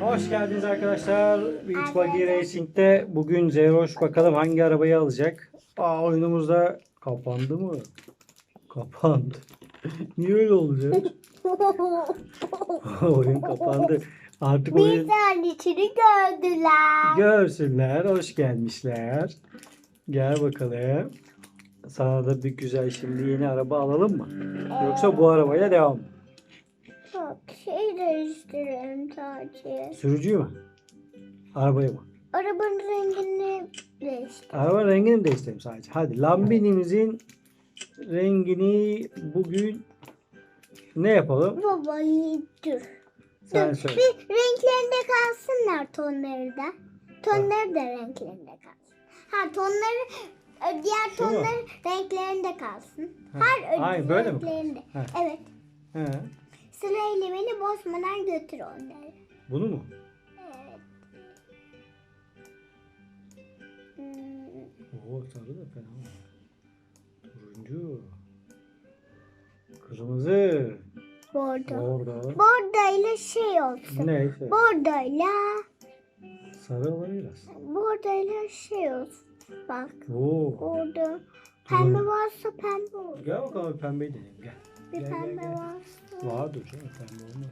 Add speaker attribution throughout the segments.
Speaker 1: Hoş geldiniz arkadaşlar. Beach Buggy Racing'de bugün Zeroş bakalım hangi arabayı alacak. Aa oyunumuzda kapandı mı? Kapandı. Niye öyle olacak? oyun kapandı. Artık oyun
Speaker 2: Bizden içini gördüler.
Speaker 1: görsünler. Hoş gelmişler. Gel bakalım. Sana da bir güzel şimdi yeni araba alalım mı? Yoksa bu arabaya devam mı?
Speaker 2: Şey değiştirelim sadece.
Speaker 1: Sürücüyü mü? Arabayı mı?
Speaker 2: Arabanın rengini değiştir.
Speaker 1: Araba rengini değiştirelim sadece. Hadi Lamborghini'mizin rengini bugün ne yapalım?
Speaker 2: Baba dur.
Speaker 1: Sen
Speaker 2: dur.
Speaker 1: söyle.
Speaker 2: Bir renklerinde kalsınlar tonları da. Tonları da renklerinde kalsın. Ha tonları e, diğer
Speaker 1: Şu mu?
Speaker 2: tonları renklerinde kalsın.
Speaker 1: Ha,
Speaker 2: Her ödül
Speaker 1: böyle mi
Speaker 2: renklerinde.
Speaker 1: Ha.
Speaker 2: Evet.
Speaker 1: He,
Speaker 2: Sırayla beni bozmadan götür onları.
Speaker 1: bunu mu?
Speaker 2: Evet. Hmm,
Speaker 1: Oo sarı da fena. Turuncu. Kırmızı.
Speaker 2: Bordo.
Speaker 1: Orada.
Speaker 2: Bordo ile şey olsun.
Speaker 1: Neyse.
Speaker 2: Bordo ile
Speaker 1: Sarı olabilir aslında.
Speaker 2: bordo ile şey olsun. Bak.
Speaker 1: Oo.
Speaker 2: Bordo. Pembe varsa pembe olur.
Speaker 1: Gel bakalım pembeyi deneyelim gel.
Speaker 2: Bir
Speaker 1: Gel, gel,
Speaker 2: pembe
Speaker 1: gel.
Speaker 2: varsa.
Speaker 1: Vardır canım pembe olmaz.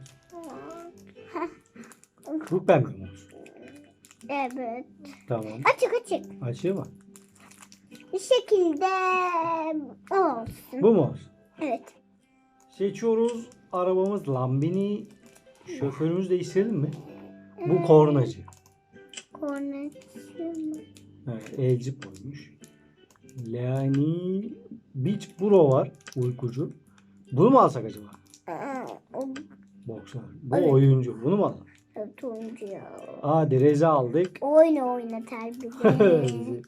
Speaker 1: Bu pembe mi?
Speaker 2: Evet.
Speaker 1: Tamam.
Speaker 2: Açık açık.
Speaker 1: Açıyor mu?
Speaker 2: Bir şekilde o olsun.
Speaker 1: Bu mu olsun?
Speaker 2: Evet.
Speaker 1: Seçiyoruz. Arabamız Lambini. Şoförümüzü değiştirelim mi? Bu kornacı.
Speaker 2: Kornetçi mi?
Speaker 1: Evet, elci koymuş. Leani Beach Bro var. Uykucu. Bunu mu alsak acaba?
Speaker 2: Aa,
Speaker 1: Boksör. Bu
Speaker 2: Evet.
Speaker 1: oyuncu. Bunu mu alalım?
Speaker 2: turuncu ya.
Speaker 1: Hadi Reze aldık.
Speaker 2: Oyna oynatar bizi.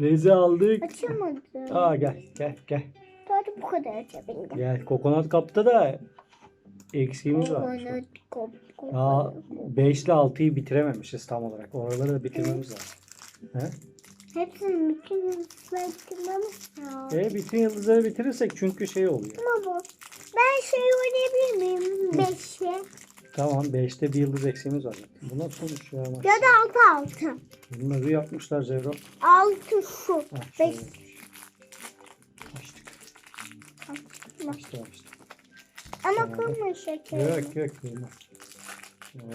Speaker 1: Reze aldık.
Speaker 2: Açamadım.
Speaker 1: Aa gel gel gel.
Speaker 2: Sadece bu kadar açabildim.
Speaker 1: Gel. Kokonat kapta da eksiğimiz var.
Speaker 2: Oyna kop kop.
Speaker 1: Daha 5 ile 6'yı bitirememişiz tam olarak. Oraları da bitirmemiz lazım. He?
Speaker 2: Hepsini bütün yıldızları bitirmemiz lazım.
Speaker 1: E, bütün yıldızları bitirirsek çünkü şey oluyor.
Speaker 2: Baba ben şey oynayabilir miyim? Beşi.
Speaker 1: Tamam 5'te bir yıldız eksiğimiz var. Bu nasıl sonuç ya?
Speaker 2: Ya da altı altı.
Speaker 1: Bunları yapmışlar Zevro.
Speaker 2: Altı şu.
Speaker 1: Ha,
Speaker 2: Beş.
Speaker 1: Açtık. Açtık açtık.
Speaker 2: Ama kırma şeker.
Speaker 1: Yok yok kırma.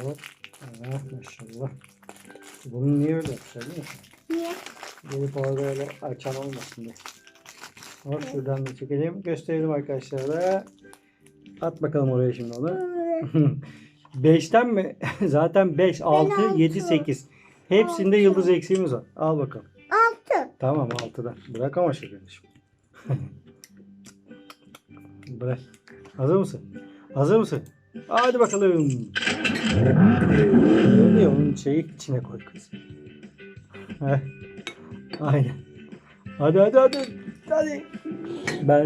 Speaker 1: Hop. Ah, maşallah. Bunu niye öyle yapmışlar değil mi?
Speaker 2: Niye?
Speaker 1: Gelip orada öyle açan olmasın diye. Hop şuradan da çekelim. Gösterelim arkadaşlara. At bakalım oraya şimdi onu. 5'ten mi? Zaten 5, 6,
Speaker 2: altı.
Speaker 1: 7, 8. Hepsinde
Speaker 2: Altı.
Speaker 1: yıldız eksiğimiz var. Al bakalım.
Speaker 2: Altı.
Speaker 1: Tamam 6'dan. Bırak ama şekerini şimdi. Bırak. Hazır mısın? Hazır mısın? Hadi bakalım. Öyle ya, onun şeyi içine koy kız. Heh. Aynen. Hadi hadi hadi. Hadi. Ben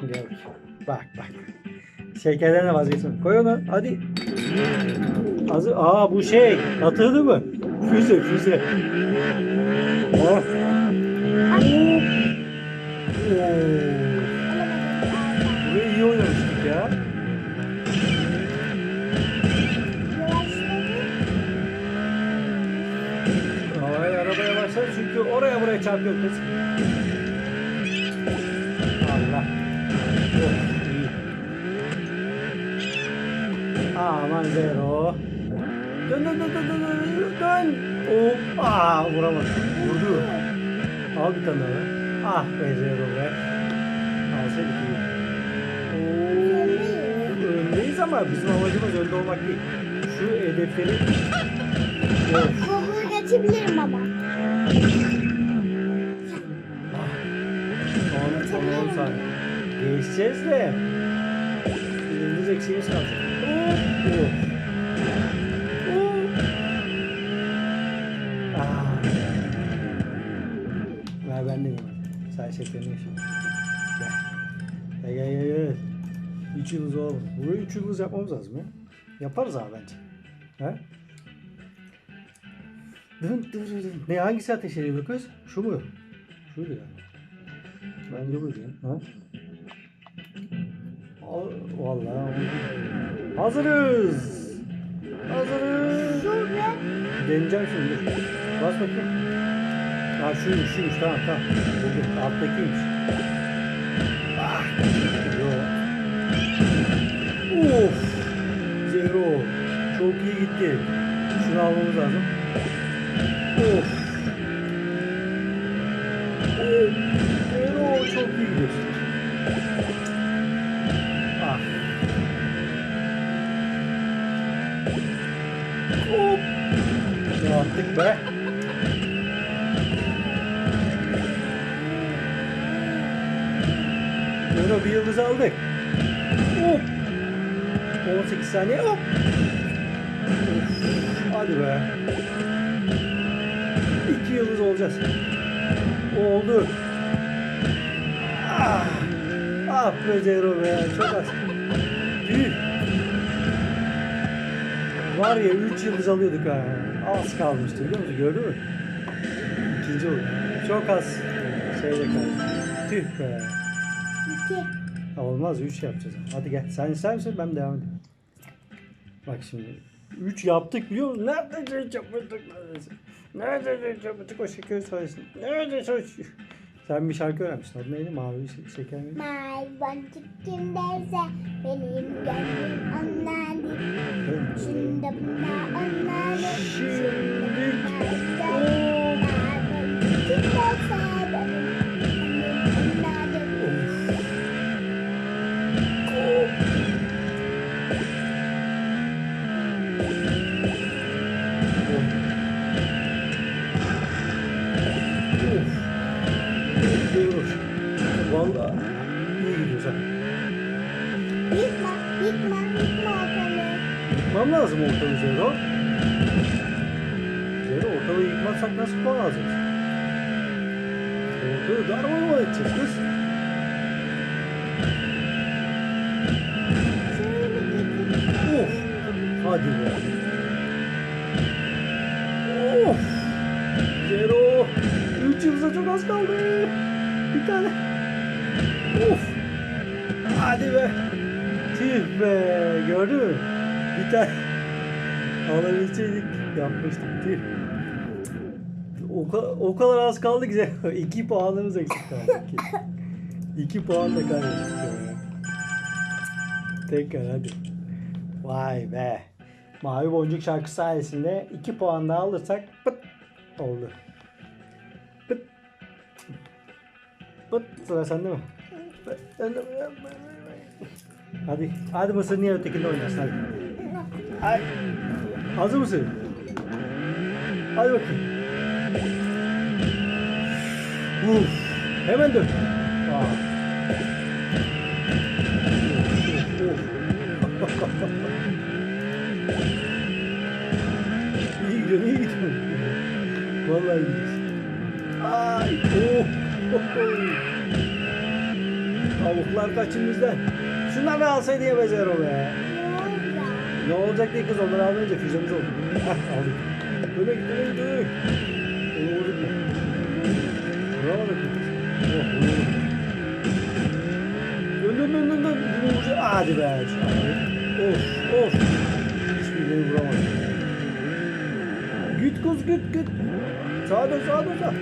Speaker 1: Gel bakayım. Bak bak. Şekerlerine vazgeçme. Koy onu. Hadi. Hazır. Aa bu şey. Atıldı mı? Füze füze. Oh. Burayı iyi oynamıştık ya. Ay arabaya başladı çünkü oraya buraya çarpıyor kız. Aman zero. Dön dön dön dön dön dön dön. Hop. Aa vuramadı. Vurdu. Al bir tane daha. Ah be zero be. Alsaydık iyi. Öndeyiz ama bizim amacımız önde olmak değil. Şu hedefleri...
Speaker 2: Bunu geçebilirim ama.
Speaker 1: Son, son 10 saniye. Geçeceğiz de. Yıldız eksiğimiz kaldı. Ver ben de bir Say şekerini yaşa. Gel. Gel gel gel. gel. 3 yıldız olalım. Burayı 3 yıldız yapmamız lazım ya. Yaparız abi bence. He? Dın dın dın. Ne hangisi ateş ediyor kız? Şu mu? Şuydu yani. Bence buydu ya. Ha? Vallahi. Hazırız. deneyeceğim şimdi. Bas bakayım. Ha şuymuş şuymuş tamam tamam. Buldum alttakiymiş. Ah. Yo. Of. Zero. Çok iyi gitti. Şunu almamız lazım. Of. Ne yaptık be? Bunu bir yıldız aldık. Hop. 18 saniye hop. Of. Hadi be. İki yıldız olacağız. Oldu. Ah, ah Zero be. Çok az. Tüh. Var ya 3 yıldız alıyorduk ha. Az kalmıştı biliyor musun? Gördün mü? İkinci oldu. Çok az şeyde kaldı. Tüh be. Ha, Olmaz 3 yapacağız. Hadi gel. Sen ister misin? Ben devam edeyim. Bak şimdi. 3 yaptık biliyor musun? Nerede 3 yapmıştık? Nerede 3 yapmıştık? O şeker sayesinde. Nerede 3? Sen bir şarkı öğrenmiştin. Adı neydi? Mavi şe- şeker miydi?
Speaker 2: May boncuk kimdeyse benim gönlüm onlardır. Şimdi bunlar onlardır.
Speaker 1: Şimdi.
Speaker 2: May boncuk kimdeyse benim
Speaker 1: Yıkmam lazım ortalığı Zero. Zero ortalığı yıkmazsak nasıl puan alacağız? Ortalığı darma edeceğiz kız.
Speaker 2: Şöyle getir.
Speaker 1: Of. Hadi be. Of. Zero. Üç yıldıza çok az kaldı. Bir tane. Of. Hadi be. Tüh be. Gördün mü? Bir tane. Alabilseydik yapmıştık. Tüh. O, o kadar az kaldı ki Zero. İki puanımız eksik kaldı. İki, İki puan da kaybettik. ya. Tekrar hadi. Vay be. Mavi Boncuk şarkı sayesinde 2 puan daha alırsak pıt oldu. Pıt. Pıt sıra sende mi? Hadi. Hadi Mısır niye ötekinde oynarsın hadi. Ay. Hazır mısın? Hadi bakayım. Uf. Hemen dön. İyi gidiyor, iyi gidiyor. Vallahi gidiyorsun. Ay, oh, oh, oh. Tavuklar kaçın bizden. Şunları alsaydı ya Bezero be.
Speaker 2: Ne
Speaker 1: olacak diye kız onları almayınca füzemiz oldu. Aldık. Öyle gitti, öyle gitti. Onu vurduk mu? Vuramadık mı? Oh, vuramadık. Dön dön dön dön dön. Bunu vuracak. Hadi be. Of of. Hiçbirini vuramadım. Güt kuz güt güt. Sağa dön sağa dön sağa.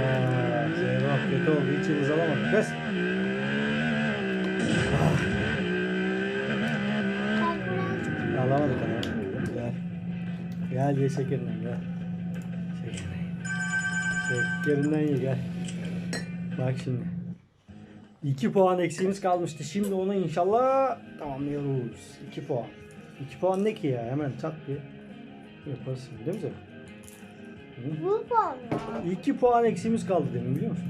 Speaker 1: Aa, Zeyno kötü oldu. Hiç yıldız alamadık. Kız. Ah,
Speaker 2: Kalkılan.
Speaker 1: alamadık alamadık. Gel. Şekerinden gel. Şekerinden ye. Şekerinden ye gel. Bak şimdi. 2 puan eksiğimiz kalmıştı. Şimdi onu inşallah tamamlıyoruz. 2 puan. 2 puan ne ki ya? Hemen çat diye yaparız. Değil mi sen?
Speaker 2: Bu puanla.
Speaker 1: 2 puan eksiğimiz kaldı demin biliyor musun?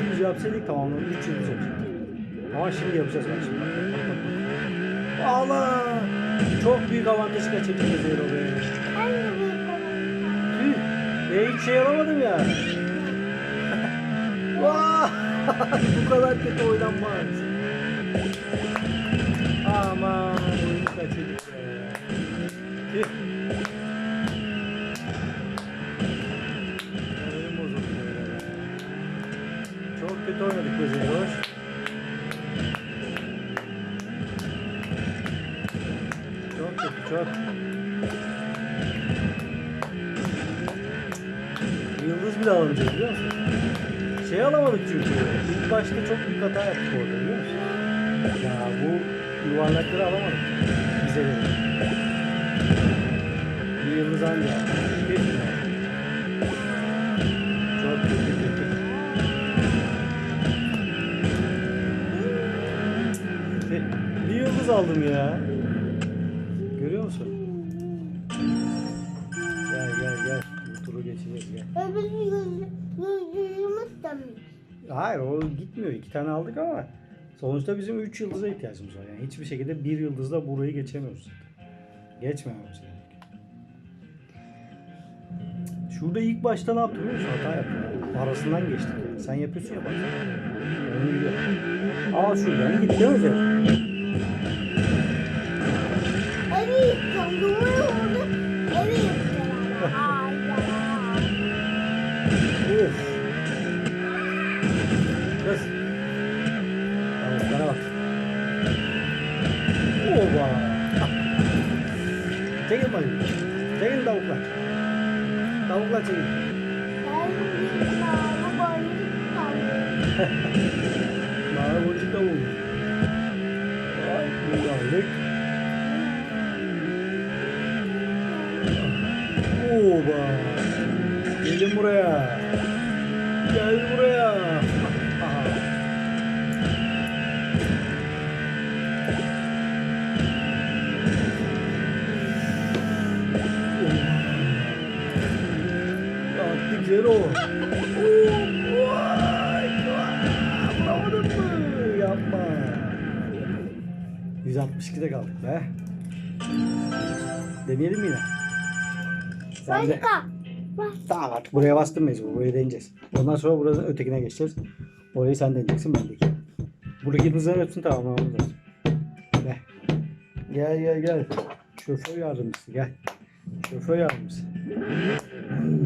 Speaker 1: 200 yapsaydık tamamladık 3 yıldız olacaktı. Ama şimdi yapacağız bak şimdi. Allah! Çok büyük avantaj kaçırdık Zero be.
Speaker 2: Hangi büyük olan?
Speaker 1: Tüh! Ben hiç şey yapamadım ya. Bu kadar kötü oynanmaz. Aman oyunu kaçırdık be. Oyun bozuldu. Çok kötü oynadık be Zero. Alamadık çünkü. İlk başta çok büyük hata yaptık orada biliyor musun? Ya bu yuvarlakları alamadık. Bize göre. Bir yıldız anca. Bir? Çok kötü kötü. Bir yıldız aldım ya. Görüyor musun? Gel gel gel. Bu turu geçeceğiz gel. Hayır o gitmiyor. İki tane aldık ama sonuçta bizim üç yıldıza ihtiyacımız var. Yani hiçbir şekilde bir yıldızla burayı geçemiyoruz. Geçmememiz gerekiyor. Şurada ilk başta ne yaptın? Hata yaptın. Arasından geçtik yani. Sen yapıyorsun ya bak. Aa şuradan gitti mi? Çekin bakayım. Çekin tavuklar. Tavuklar çekin.
Speaker 2: Ben bir mavi boncuk kaldım.
Speaker 1: Mavi boncuk tavuk. Ay bunu aldık. Oba. Gelin buraya. Gel 162'de kaldık be. Deneyelim mi yine? Sen de.
Speaker 2: Başka.
Speaker 1: Tamam artık buraya bastım mecbur. Buraya deneyeceğiz. Ondan sonra buradan ötekine geçeceğiz. Orayı sen deneyeceksin ben de. Buradaki yıldızların hepsini tamamlamamız lazım. Gel. Gel gel gel. Şoför yardımcısı gel. Şoför yardımcısı. Hmm.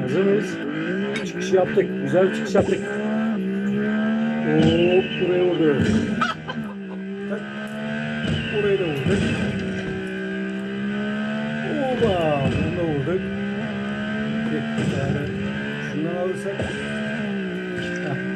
Speaker 1: Hazır mıyız? Çıkış yaptık. Güzel bir çıkış yaptık. Hop buraya vurduk. Şundan alırsak.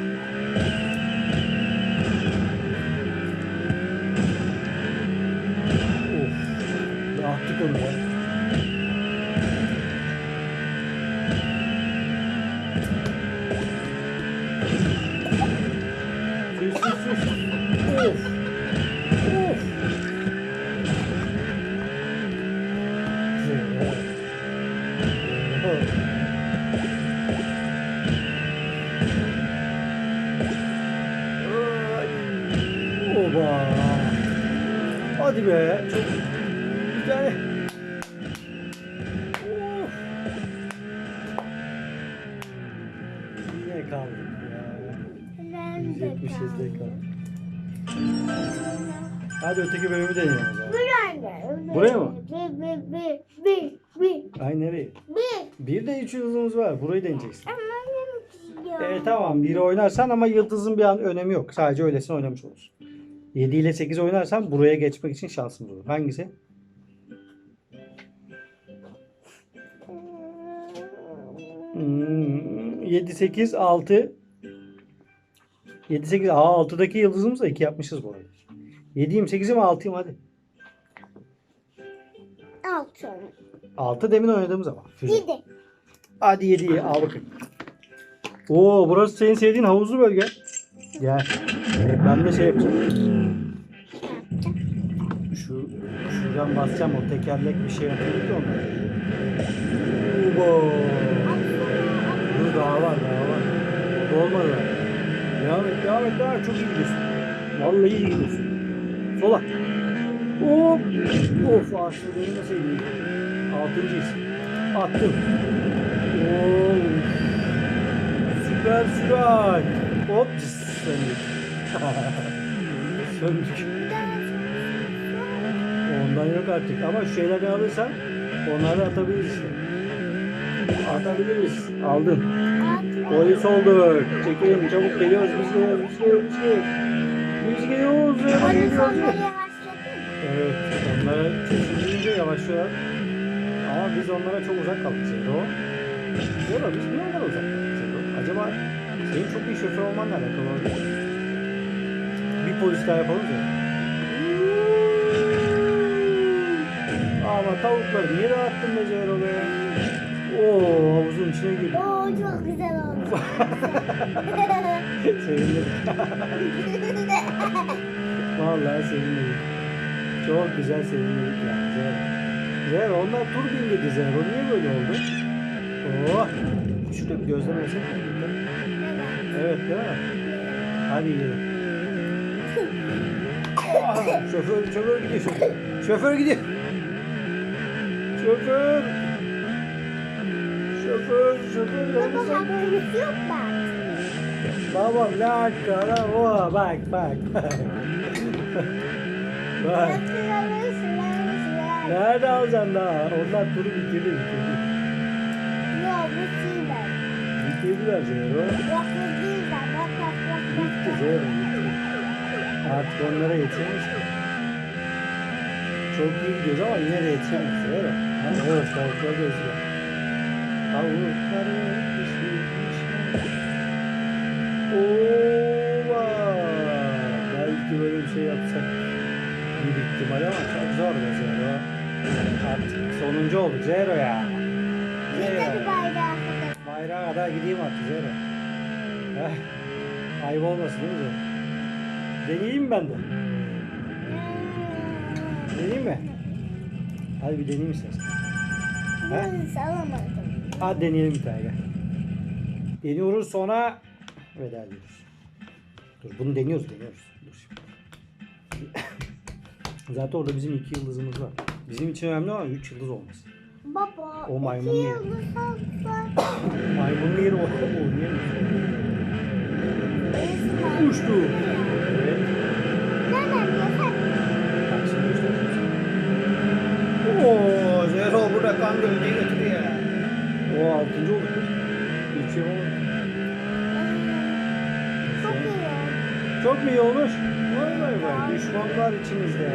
Speaker 1: Hadi öteki bölümü deneyelim o zaman.
Speaker 2: Buraya.
Speaker 1: Buraya mı?
Speaker 2: Bir, bir, bir, bir, bir,
Speaker 1: Ay nereye?
Speaker 2: bir.
Speaker 1: Bir de üç yıldızımız var. Burayı deneyeceksin.
Speaker 2: Ama benim istiyorum.
Speaker 1: E, tamam biri oynarsan ama yıldızın bir an önemi yok. Sadece öylesine oynamış olursun. 7 ile 8 oynarsan buraya geçmek için şansımız olur. Hangisi? Hmm, 7, 8, 6. 7, 8. Aa 6'daki yıldızımız da 2 yapmışız bu arada. 7'yim 8'im 6'yım hadi.
Speaker 2: Altı.
Speaker 1: 6 demin oynadığımız ama. Güzel.
Speaker 2: Yedi.
Speaker 1: Hadi 7'yi al bakayım. Oo burası senin sevdiğin havuzlu bölge. Gel. Ben de şey yapacağım. Şu şuradan basacağım o tekerlek bir şey yapıyor ki onda. Oo. Dur daha var daha var. O da olmadı. Devam et devam et devam et. Çok iyi gidiyorsun. Vallahi iyi gidiyorsun. Sola. Hop. Of nasıl iyi. Altıncıyız. Attım. Oo. Süper sürat. Hop. Söndük. Söndük. Ondan yok artık. Ama şu şeyleri alırsan onları atabiliriz işte. Atabiliriz. Aldın. Polis olduk. Çekelim çabuk geliyoruz. Biz geliyoruz. Biz geliyoruz. Biz geliyoruz.
Speaker 2: Sonra yavaşlatın.
Speaker 1: Evet, onlara kesinlikle yavaşlıyorlar. Ama biz onlara çok uzak kaldık Zero. Zero biz niye onlara uzak kaldık? Acaba senin çok iyi şoför olmanla alakalı olabilir? Bir polis daha yapalım Zero. Ama tavukları niye rahattın be Zero be? Oo havuzun içine girdi.
Speaker 2: Oo çok güzel oldu.
Speaker 1: Sevindim. Vallahi sevindim. Çok güzel sevindik ya. Zero. Zero onlar tur bindirdi Zero. Niye böyle oldu? Oh. Şurada bir gözleme yesek mi? Evet değil mi? Hadi yiyelim. Ah, şoför, şoför gidiyor şoför. Şoför gidiyor. Şoför. Şoför, şoför
Speaker 2: Baba
Speaker 1: yanımızda.
Speaker 2: hakkımız yok bak.
Speaker 1: Tamam ne hakkı lan o bak bak bak. Nerede alacaksın daha? Onlar turu bitirdi bitirdi.
Speaker 2: Yok bu Silver.
Speaker 1: Bitirdiler Zero.
Speaker 2: Yok bu Silver. Bak bak bak.
Speaker 1: Bitti bitti. Artık onlara yetişemeyiz. Çok iyi gidiyoruz ama yine de yetişemeyiz Zero. Ha, evet tavuklar geziyor. Tavukları pişirmişler. Ova! Belki böyle bir şey yapsak bir ihtimal ama çok zor be Zero. Artık sonuncu oldu Zero ya. Zero.
Speaker 2: bayrağı kadar.
Speaker 1: Bayrağa kadar gideyim artık Zero. Heh. Ayıp olmasın değil mi Zero? Deneyeyim ben de? Deneyeyim mi? Hadi bir deneyeyim istersen.
Speaker 2: Bunu alamadım.
Speaker 1: Hadi deneyelim bir tane gel. Deniyoruz sonra veda ediyoruz. Dur bunu deniyoruz deniyoruz. Dur şimdi. Zaten orada bizim iki yıldızımız var. Bizim için önemli olan üç yıldız olması.
Speaker 2: Baba.
Speaker 1: O maymun
Speaker 2: iki
Speaker 1: yeri.
Speaker 2: yıldız alsak.
Speaker 1: Maymunun yeri o. Oynayamıyoruz. Uçtu.
Speaker 2: Çok
Speaker 1: mu iyi olmuş? Vay vay vay. Düşmanlar içimizde.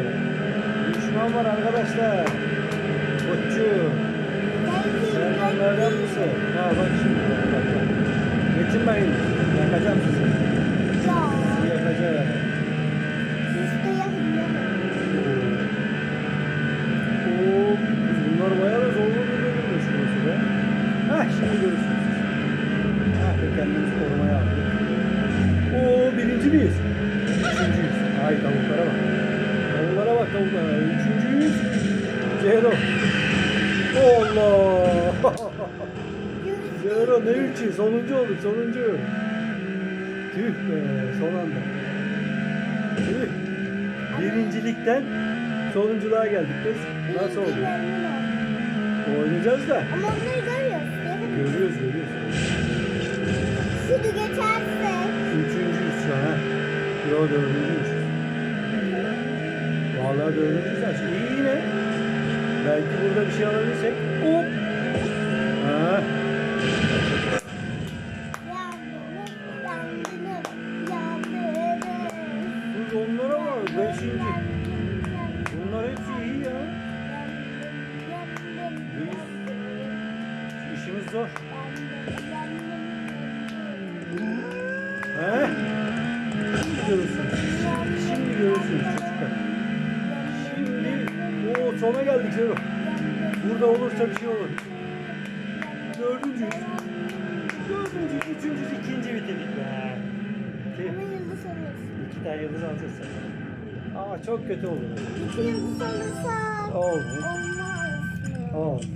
Speaker 1: Düşman var arkadaşlar. Koççu. Sen onlardan mısın? Ha bak şimdi bak bak bak. Metin Bey yakacağım sizi. Sizi yakacağım. Ay tavuklara bak. Tavuklara bak tavuklara. Üçüncüyüz. Zero. Allah. Zero ne üçü? Sonuncu olduk sonuncu. Tüh be son anda. Tüh. Birincilikten sonunculuğa geldik biz. Nasıl oldu? Oynayacağız da.
Speaker 2: Ama onları görüyoruz.
Speaker 1: Görüyoruz görüyoruz.
Speaker 2: Şunu geçerse.
Speaker 1: Üçüncüyüz şu an. Yo dördüncüyüz. Vallahi dördüncüyüz. ha. İyi yine. Belki burada bir şey alabilirsek. Hop. Ha. Geldik Zero. Burada olursa bir şey olur. Dördüncüyüz. Dördüncüyüz, üçüncüyüz, ikinci bitirdik be.
Speaker 2: Ama yıldız olursun.
Speaker 1: İki tane yıldız alacağız sana. Ama çok kötü oldu.
Speaker 2: İki yıldız olursa
Speaker 1: Oldu.
Speaker 2: olmaz?
Speaker 1: Oldu.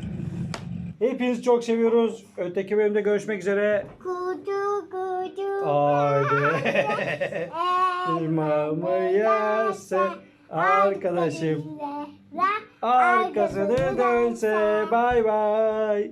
Speaker 1: Hepinizi çok seviyoruz. Öteki bölümde görüşmek üzere.
Speaker 2: Kudu kudu.
Speaker 1: Haydi. İmamı yerse arkadaşım arkasını dönse bay bay.